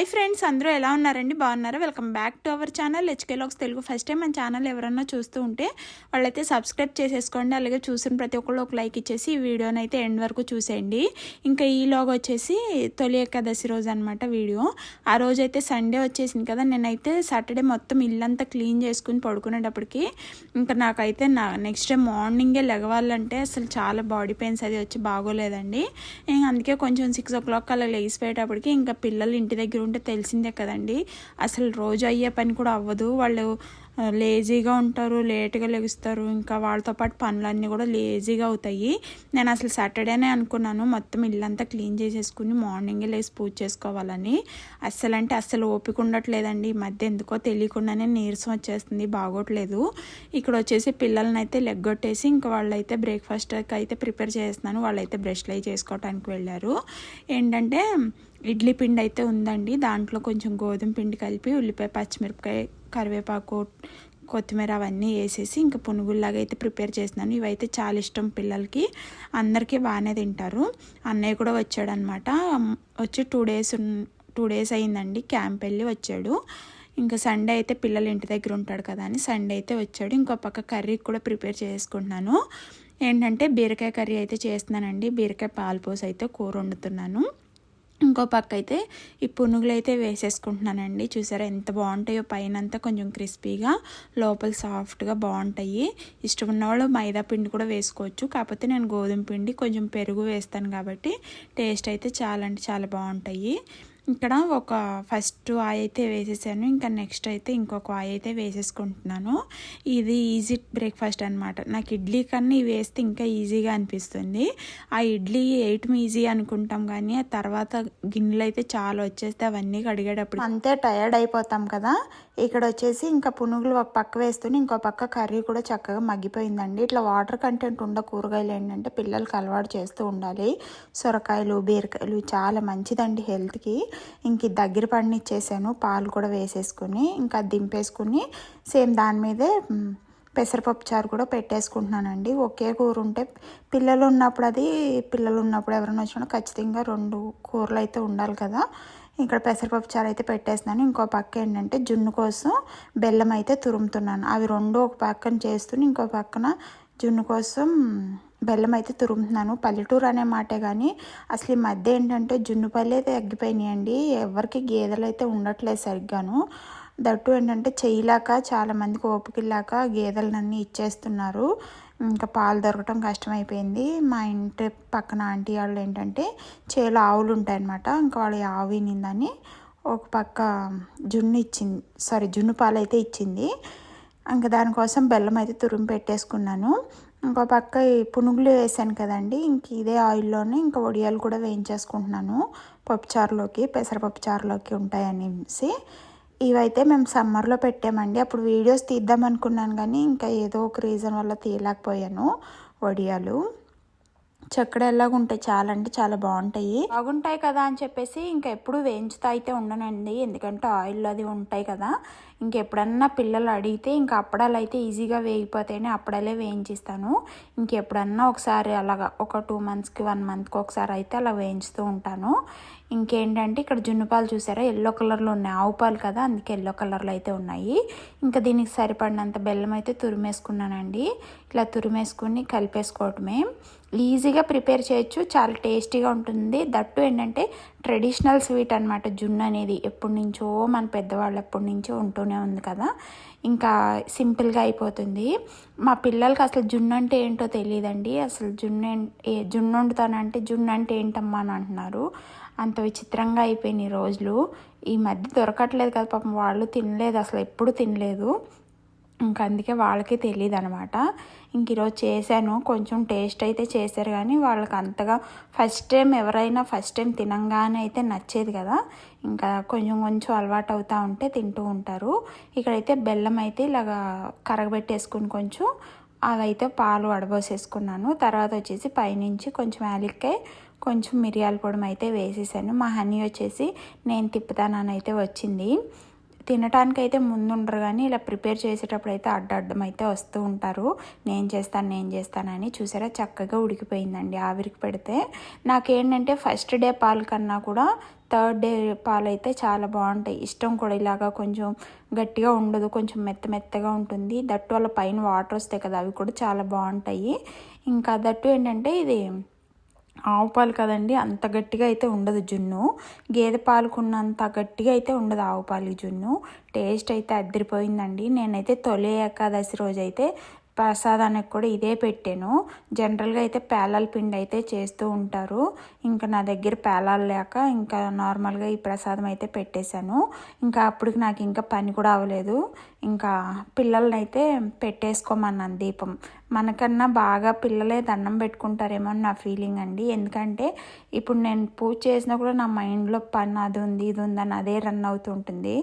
Hi friends అందరూ ఎలా ఉన్నారండి? బాగున్నారా? Welcome back to our channel హెచ్కేలాక్స్ Telugu. First time మన ఛానల్ ఎవరన్నా చూస్తూ ఉంటే వాళ్ళైతే సబ్స్క్రైబ్ చేసేసుకోండి. అలాగే చూసిన ప్రతి ఒక్కళ్ళు ఒక లైక్ ఇచ్చేసి ఈ వీడియోని అయితే ఎండ్ వరకు చూసేయండి. ఇంకా ఈ లాగ్ వచ్చేసి తొలి ఏకాదశి రోజు అనమాట వీడియో. ఆ రోజు అయితే సండే వచ్చేసింది కదా నేనైతే సాటర్డే మొత్తం ఇల్లంతా క్లీన్ చేసుకుని పడుకునేటప్పటికి ఇంకా నాకైతే నా నెక్స్ట్ డే మార్నింగే లెగవాలంటే అసలు చాలా బాడీ పెయిన్స్ అది వచ్చి బాగోలేదండి. అందుకే కొంచెం సిక్స్ ఓ క్లాక్ అలా లేచిపోయేటప్పటికి ఇంకా పిల్లలు ఇంటి దగ్గర ఉంటే తెలిసిందే కదండి. అసలు రోజు అయ్యే పని కూడా అవ్వదు. వాళ్ళు లేజీగా ఉంటారు లేట్గా లెగుస్తారు. ఇంకా వాళ్ళతో పాటు పనులన్నీ కూడా లేజీగా అవుతాయి. నేను అసలు సాటర్డేనే అనుకున్నాను. మొత్తం ఇల్లంతా క్లీన్ చేసేసుకుని మార్నింగే లేచి పూజ చేసుకోవాలని. అస్సలు అంటే అస్సలు ఓపిక ఉండట్లేదండి. ఈ మధ్య ఎందుకో తెలియకుండానే నీరసం వచ్చేస్తుంది. బాగోట్లేదు. ఇక్కడ వచ్చేసి పిల్లల్ని అయితే లెగ్గొట్టేసి ఇంకా వాళ్ళైతే బ్రేక్ఫాస్ట్కి అయితే ప్రిపేర్ చేస్తున్నాను. వాళ్ళైతే బ్రష్లు అయి చేసుకోవడానికి వెళ్ళారు. ఏంటంటే ఇడ్లీ పిండి అయితే ఉందండి. దాంట్లో కొంచెం గోధుమ పిండి కలిపి ఉల్లిపాయ పచ్చిమిరపకాయ కరివేపాకు కొత్తిమీర అవన్నీ వేసేసి ఇంకా పునుగుల్లాగా అయితే ప్రిపేర్ చేస్తున్నాను. ఇవైతే చాలా ఇష్టం పిల్లలకి. అందరికీ బాగానే తింటారు. అన్నయ్య కూడా వచ్చాడనమాట. వచ్చి టూ డేస్ టూ డేస్ అయిందండి. క్యాంప్ వెళ్ళి వచ్చాడు. ఇంకా సండే అయితే పిల్లలు ఇంటి దగ్గర ఉంటాడు కదా అని సండే అయితే వచ్చాడు. ఇంకో పక్క కర్రీ కూడా ప్రిపేర్ చేసుకుంటున్నాను. ఏంటంటే బీరకాయ కర్రీ అయితే చేస్తున్నానండి. బీరకాయ పాలపోసి అయితే కూర వండుతున్నాను. ఇంకో పక్క అయితే ఈ పునుగులు అయితే వేసేసుకుంటున్నానండి. చూసారా ఎంత బాగుంటాయో పైన అంతా కొంచెం క్రిస్పీగా లోపల సాఫ్ట్గా బాగుంటాయి. ఇష్టం ఉన్నవాళ్ళు మైదా పిండి కూడా వేసుకోవచ్చు. కాకపోతే నేను గోధుమ పిండి కొంచెం పెరుగు వేస్తాను కాబట్టి టేస్ట్ అయితే చాలా అంటే చాలా బాగుంటాయి. ఇక్కడ ఒక ఫస్ట్ ఆయి అయితే వేసేసాను ఇంకా నెక్స్ట్ అయితే ఇంకొక ఆయి అయితే వేసేసుకుంటున్నాను. ఇది ఈజీ బ్రేక్ఫాస్ట్ అనమాట నాకు ఇడ్లీ కన్నా ఇవి వేస్తే ఇంకా ఈజీగా అనిపిస్తుంది. ఆ ఇడ్లీ వేయటం ఈజీ అనుకుంటాం కానీ ఆ తర్వాత గిన్నెలు అయితే చాలా వచ్చేస్తే అవన్నీ కడిగేటప్పుడు అంతే టయర్డ్ అయిపోతాం కదా. ఇక్కడ వచ్చేసి ఇంకా పునుగులు ఒక పక్క వేస్తూనే ఇంకో పక్క కర్రీ కూడా చక్కగా మగ్గిపోయిందండి. ఇట్లా వాటర్ కంటెంట్ ఉండ కూరగాయలు ఏంటంటే పిల్లలకి అలవాటు చేస్తూ ఉండాలి. సొరకాయలు బీరకాయలు చాలా మంచిదండి హెల్త్కి. ఇంక దగ్గర పడినిచ్చేసాను పాలు కూడా వేసేసుకుని ఇంకా దింపేసుకుని సేమ్ దాని మీదే పెసరపప్పు చారు కూడా పెట్టేసుకుంటున్నానండి. ఒకే కూర ఉంటే పిల్లలు ఉన్నప్పుడు అది పిల్లలు ఉన్నప్పుడు ఎవరైనా వచ్చినా ఖచ్చితంగా రెండు కూరలు అయితే ఉండాలి కదా. ఇక్కడ పెసరపప్పు చారు అయితే పెట్టేస్తున్నాను. ఇంకో పక్క ఏంటంటే జున్ను కోసం బెల్లం అయితే తురుముతున్నాను. అవి రెండు ఒక పక్కన చేస్తూనే ఇంకో పక్కన జున్ను కోసం బెల్లం అయితే తురుముతున్నాను. పల్లెటూరు అనే మాటే కానీ అసలు ఈ మధ్య ఏంటంటే జున్నుపల్లి అయితే తగ్గిపోయినాయండి. ఎవరికి గేదెలు అయితే ఉండట్లేదు సరిగ్గాను. దట్టు ఏంటంటే చేయలేక చాలామందికి ఓపికలాక గేదెలన్నీ ఇచ్చేస్తున్నారు. ఇంకా పాలు దొరకటం కష్టమైపోయింది. మా ఇంటి పక్కన ఆంటీ వాళ్ళు ఏంటంటే చేలో ఆవులు ఉంటాయన్నమాట. ఇంకా వాళ్ళ ఆవు వినిందని ఒక పక్క జున్ను ఇచ్చింది. సారీ జున్ను పాలు అయితే ఇచ్చింది. ఇంకా దానికోసం బెల్లం అయితే తురుము పెట్టేసుకున్నాను. ఇంకో పక్క ఈ పునుగులు వేసాను కదండి. ఇంక ఇదే ఆయిల్లోనే ఇంకా వడియాలు కూడా వేయించేసుకుంటున్నాను. పప్పుచారులోకి పెసరపప్పు చారులోకి ఉంటాయనేసి. ఇవైతే మేము సమ్మర్లో పెట్టామండి. అప్పుడు వీడియోస్ తీద్దాం అనుకున్నాను కానీ ఇంకా ఏదో ఒక రీజన్ వల్ల తీయలేకపోయాను వడియాలు. చక్కడ ఎలాగ ఉంటాయి. చాలా అంటే చాలా బాగుంటాయి. బాగుంటాయి కదా అని చెప్పేసి ఇంకా ఎప్పుడు వేయించుతా అయితే ఉండనండి. ఎందుకంటే ఆయిల్ అది ఉంటాయి కదా. ఇంకెప్పుడన్నా పిల్లలు అడిగితే ఇంకా అప్పడాలు అయితే ఈజీగా వేగిపోతాయని అప్పడాలే వేయించిస్తాను. ఇంకెప్పుడన్నా ఒకసారి అలాగా ఒక టూ మంత్స్కి వన్ మంత్కి ఒకసారి అయితే అలా వేయించుతూ ఉంటాను. ఇంకేంటంటే ఇక్కడ జున్ను పాలు చూసారా? ఎల్లో కలర్లో ఉన్నాయి. ఆవు పాలు కదా అందుకే ఎల్లో కలర్లో అయితే ఉన్నాయి. ఇంకా దీనికి సరిపడినంత బెల్లం అయితే తురిమేసుకున్నానండి. ఇలా తురిమేసుకుని కలిపేసుకోవటమే. ఈజీగా ప్రిపేర్ చేయొచ్చు. చాలా టేస్టీగా ఉంటుంది. దట్టు ఏంటంటే ట్రెడిషనల్ స్వీట్ అనమాట జున్ను అనేది ఎప్పటి నుంచో మన పెద్దవాళ్ళు ఎప్పటి నుంచో ఉంటూనే ఉంది కదా. ఇంకా సింపుల్గా అయిపోతుంది. మా పిల్లలకి అసలు జున్ను అంటే ఏంటో తెలియదండి. అసలు జున్ను ఏం- ఏ జున్ను వండుతానంటే జున్ను అంటే ఏంటమ్మా అని అంటున్నారు. అంత విచిత్రంగా అయిపోయినాయి రోజులు. ఈ మధ్య దొరకట్లేదు కదా పాపం. వాళ్ళు తినలేదు. అసలు ఎప్పుడు తినలేదు. ఇంకా అందుకే వాళ్ళకి తెలియదు అనమాట ఇంక ఈరోజు చేశాను. కొంచెం టేస్ట్ అయితే చేశారు కానీ వాళ్ళకి అంతగా ఫస్ట్ టైం ఎవరైనా ఫస్ట్ టైం తినంగానే అయితే నచ్చేది కదా. ఇంకా కొంచెం కొంచెం అలవాటు అవుతూ ఉంటే తింటూ ఉంటారు. ఇక్కడైతే బెల్లం అయితే ఇలాగా కరగబెట్టేసుకుని కొంచెం అవైతే పాలు వడబోసేసుకున్నాను. తర్వాత వచ్చేసి పైనుంచి కొంచెం యాలిక్కాయ కొంచెం మిరియాల పొడి అయితే వేసేసాను. మా హనీ వచ్చేసి నేను తిప్పుతానని అయితే వచ్చింది. తినటానికి అయితే ముందు ఉండరు కానీ ఇలా ప్రిపేర్ చేసేటప్పుడు అయితే అడ్డడ్డం అయితే వస్తూ ఉంటారు. నేను చేస్తాను నేను చేస్తానని చూసారా? చక్కగా ఉడికిపోయిందండి ఆవిరికి పెడితే. నాకేంటంటే ఫస్ట్ డే పాలు కన్నా కూడా థర్డ్ డే పాలు అయితే చాలా బాగుంటాయి. ఇష్టం కూడా ఇలాగా కొంచెం గట్టిగా ఉండదు కొంచెం మెత్త మెత్తగా ఉంటుంది. దట్టు వల్ల పైన వాటర్ వస్తాయి కదా అవి కూడా చాలా బాగుంటాయి. ఇంకా దట్టు ఏంటంటే ఇది ఆవు పాలు కదండి అంత గట్టిగా అయితే ఉండదు జున్ను. గేదె పాలుకున్నంత గట్టిగా అయితే ఉండదు ఆవు పాలు జున్ను. టేస్ట్ అయితే అద్దరిపోయిందండి. నేనైతే తొలి ఏకాదశి రోజు అయితే ప్రసాదానికి కూడా ఇదే పెట్టాను. జనరల్గా అయితే పేలాల పిండి అయితే చేస్తూ ఉంటారు. ఇంకా నా దగ్గర పేలాలు లేక ఇంకా నార్మల్గా ఈ ప్రసాదం అయితే పెట్టేశాను. ఇంకా అప్పటికి నాకు ఇంకా పని కూడా అవ్వలేదు. ఇంకా పిల్లల్ని అయితే పెట్టేసుకోమన్నాను దీపం. మనకన్నా బాగా పిల్లలే దండం పెట్టుకుంటారేమో అని నా ఫీలింగ్ అండి. ఎందుకంటే ఇప్పుడు నేను పూజ చేసినా కూడా నా మైండ్లో పని అది ఉంది ఇది ఉందని అదే రన్ అవుతుంటుంది.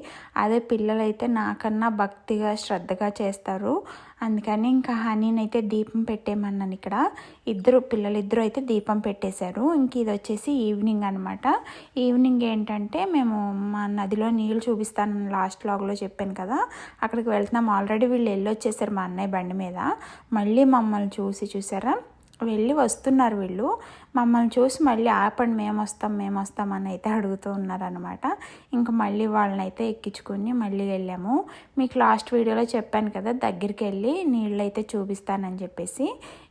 అదే పిల్లలైతే నాకన్నా భక్తిగా శ్రద్ధగా చేస్తారు. అందుకని ఇంకా హనీని అయితే దీపం పెట్టేయమన్నాను ఇక్కడ. ఇద్దరు పిల్లలిద్దరూ అయితే దీపం పెట్టేశారు. ఇంక ఇది వచ్చేసి ఈవినింగ్ అనమాట ఈవినింగ్ ఏంటంటే మేము మా నదిలో నీళ్ళు చూపిస్తాను లాస్ట్ లాగ్లో చెప్పాను కదా. అక్కడికి వెళ్తున్నాం. ఆల్రెడీ వీళ్ళు వెళ్ళి వచ్చేసారు మా అన్నయ్య బండి మీద. మళ్ళీ మమ్మల్ని చూసి చూసారా? వెళ్ళి వస్తున్నారు వీళ్ళు. మమ్మల్ని చూసి మళ్ళీ ఆపండి మేము వస్తాం మేము వస్తాం అని అయితే అడుగుతూ ఉన్నారనమాట ఇంకా మళ్ళీ వాళ్ళని అయితే ఎక్కించుకుని మళ్ళీ వెళ్ళాము. మీకు లాస్ట్ వీడియోలో చెప్పాను కదా దగ్గరికి వెళ్ళి నీళ్ళు అయితే చూపిస్తానని చెప్పేసి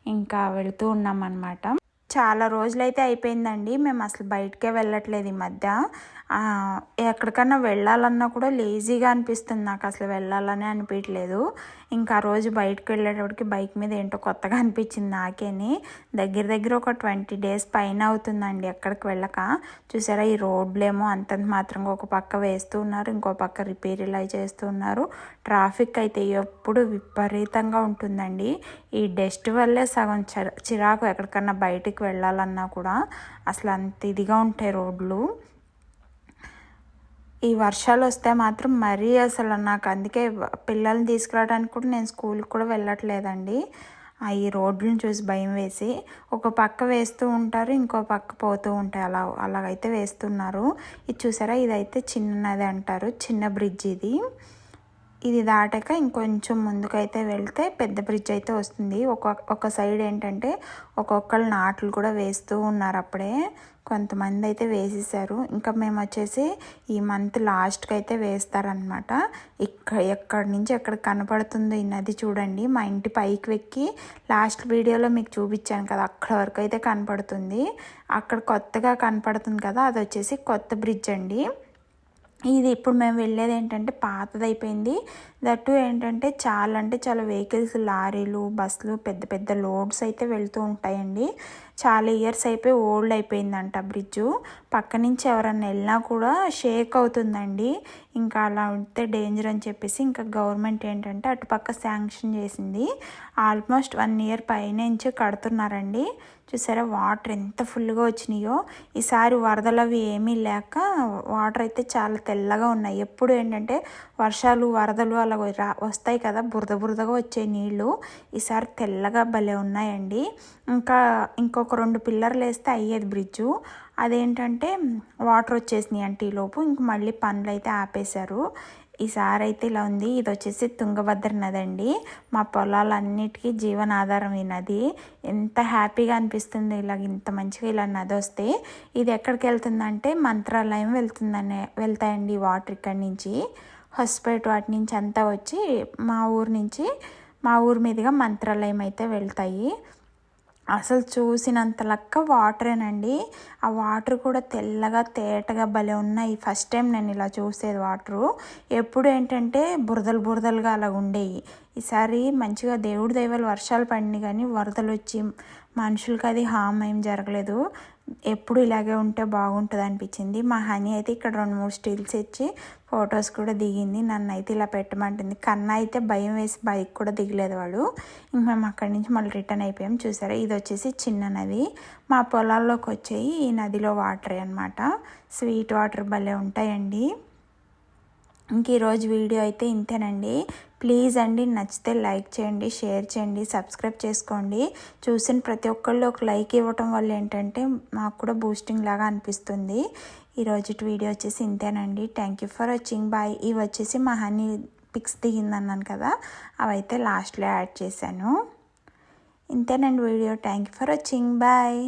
ఇంకా వెళుతూ ఉన్నామన్నమాట. చాలా రోజులైతే అయిపోయిందండి. మేము అసలు బయటకే వెళ్ళట్లేదు ఈ మధ్య. ఎక్కడికన్నా వెళ్ళాలన్నా కూడా లేజీగా అనిపిస్తుంది నాకు అసలు వెళ్ళాలని అనిపించలేదు ఇంకా ఆ రోజు బయటకు వెళ్ళేటప్పటికి బైక్ మీద ఏంటో కొత్తగా అనిపించింది నాకేని. దగ్గర దగ్గర ఒక ట్వంటీ డేస్ పైన అవుతుందండి ఎక్కడికి వెళ్ళక. చూసారా ఈ రోడ్లేమో అంతంత మాత్రంగా ఒక పక్క వేస్తూ ఉన్నారు ఇంకో పక్క రిపేర్ ఇలా చేస్తున్నారు ట్రాఫిక్ అయితే ఎప్పుడు విపరీతంగా ఉంటుందండి. ఈ డస్ట్ వల్లే సగం చిరాకు ఎక్కడికన్నా బయటికి వెళ్ళాలన్నా కూడా అసలు అంత ఇదిగా ఉంటాయి రోడ్లు. ఈ వర్షాలు వస్తే మాత్రం మరీ అసలు నాకు అందుకే పిల్లల్ని తీసుకురావడానికి కూడా నేను స్కూల్కి కూడా వెళ్ళట్లేదండి. ఈ రోడ్లను చూసి భయం వేసి ఒక పక్క వేస్తూ ఉంటారు ఇంకో పక్క పోతూ ఉంటాయి. అలా అలాగైతే వేస్తున్నారు. ఇది చూసారా? ఇదైతే చిన్నది అంటారు చిన్న బ్రిడ్జ్ ఇది. ఇది దాటాక ఇంకొంచెం ముందుకైతే వెళ్తే పెద్ద బ్రిడ్జ్ అయితే వస్తుంది. ఒక ఒక సైడ్ ఏంటంటే ఒక్కొక్కరు నాట్లు కూడా వేస్తూ ఉన్నారు అప్పుడే. కొంతమంది అయితే వేసేసారు. ఇంకా మేము వచ్చేసి ఈ మంత్ లాస్ట్కి అయితే వేస్తారనమాట ఇక్కడ ఎక్కడి నుంచి ఎక్కడ కనపడుతుందో ఈ నది చూడండి. మా ఇంటి పైకి వెక్కి లాస్ట్ వీడియోలో మీకు చూపించాను కదా అక్కడ వరకు అయితే కనపడుతుంది. అక్కడ కొత్తగా కనపడుతుంది కదా అది వచ్చేసి కొత్త బ్రిడ్జ్ అండి. ఇది ఇప్పుడు మేము వెళ్ళేది ఏంటంటే పాతది అయిపోయింది దట్టు ఏంటంటే చాలా అంటే చాలా వెహికల్స్ లారీలు బస్సులు పెద్ద పెద్ద లోడ్స్ అయితే వెళ్తూ ఉంటాయండి. చాలా ఇయర్స్ అయిపోయి ఓల్డ్ అయిపోయిందంట బ్రిడ్జు. పక్క నుంచి ఎవరన్నా వెళ్ళినా కూడా షేక్ అవుతుందండి. ఇంకా అలా ఉంటే డేంజర్ అని చెప్పేసి ఇంకా గవర్నమెంట్ ఏంటంటే అటుపక్క శాంక్షన్ చేసింది. ఆల్మోస్ట్ వన్ ఇయర్ పైనుంచి కడుతున్నారండి. చూసారా వాటర్ ఎంత ఫుల్గా వచ్చినాయో. ఈసారి వరదలు అవి ఏమీ లేక వాటర్ అయితే చాలా తెల్లగా ఉన్నాయి. ఎప్పుడు ఏంటంటే వర్షాలు వరదలు అలా వస్తాయి కదా బురద బురదగా వచ్చే నీళ్ళు ఈసారి తెల్లగా భలే ఉన్నాయండి. ఇంకా ఇంకొక రెండు పిల్లర్లు వేస్తే అయ్యేది బ్రిడ్జు. అదేంటంటే వాటర్ వచ్చేసినాయి అంటే ఈలోపు ఇంక మళ్ళీ పనులు అయితే ఆపేశారు. ఈసారి అయితే ఇలా ఉంది. ఇది వచ్చేసి తుంగభద్ర నది అండి మా పొలాలన్నిటికీ జీవనాధారం ఈ నది. ఎంత హ్యాపీగా అనిపిస్తుంది ఇలా ఇంత మంచిగా ఇలా నది వస్తే. ఇది ఎక్కడికి వెళ్తుందంటే మంత్రాలయం వెళ్తుందనే వెళ్తాయండి వాటర్ ఇక్కడి నుంచి. హొస్పేట వాటి నుంచి అంతా వచ్చి మా ఊరు నుంచి మా ఊరి మీదుగా మంత్రాలయం అయితే వెళ్తాయి. అసలు చూసినంత లెక్క వాటరేనండి. ఆ వాటర్ కూడా తెల్లగా తేటగా భలే ఉన్నాయి. ఫస్ట్ టైం నేను ఇలా చూసేది వాటరు. ఎప్పుడు ఏంటంటే బురదలు బురదలుగా అలా ఉండేవి ఈసారి మంచిగా దేవుడి దైవాలు వర్షాలు పడినాయి కానీ వరదలు వచ్చి మనుషులకి అది హామ్ ఏం జరగలేదు. ఎప్పుడు ఇలాగే ఉంటే బాగుంటుంది అనిపించింది మా హనీ అయితే ఇక్కడ రెండు మూడు స్టిల్స్ ఇచ్చి ఫొటోస్ కూడా దిగింది. నన్ను అయితే ఇలా పెట్టమంటుంది. కన్నా అయితే భయం వేసి బైక్ కూడా దిగలేదు వాడు. ఇంక మేము అక్కడి నుంచి మళ్ళీ రిటర్న్ అయిపోయాం. చూసారా? ఇది వచ్చేసి చిన్న నది. మా పొలాల్లోకి వచ్చాయి ఈ నదిలో వాటర్ అనమాట స్వీట్ వాటర్ భలే ఉంటాయండి. ఇంక ఈరోజు వీడియో అయితే ఇంతేనండి. ప్లీజ్ అండి నచ్చితే లైక్ చేయండి షేర్ చేయండి సబ్స్క్రైబ్ చేసుకోండి. చూసిన ప్రతి ఒక్కళ్ళు ఒక లైక్ ఇవ్వటం వల్ల ఏంటంటే మాకు కూడా బూస్టింగ్ లాగా అనిపిస్తుంది. ఈరోజు వీడియో వచ్చేసి ఇంతేనండి. Thank you for watching bye ఇవి వచ్చేసి మా హనీ పిక్స్ దిగిందన్నాను కదా అవైతే లాస్ట్లో యాడ్ చేశాను. ఇంతేనండి video. Thank you for watching bye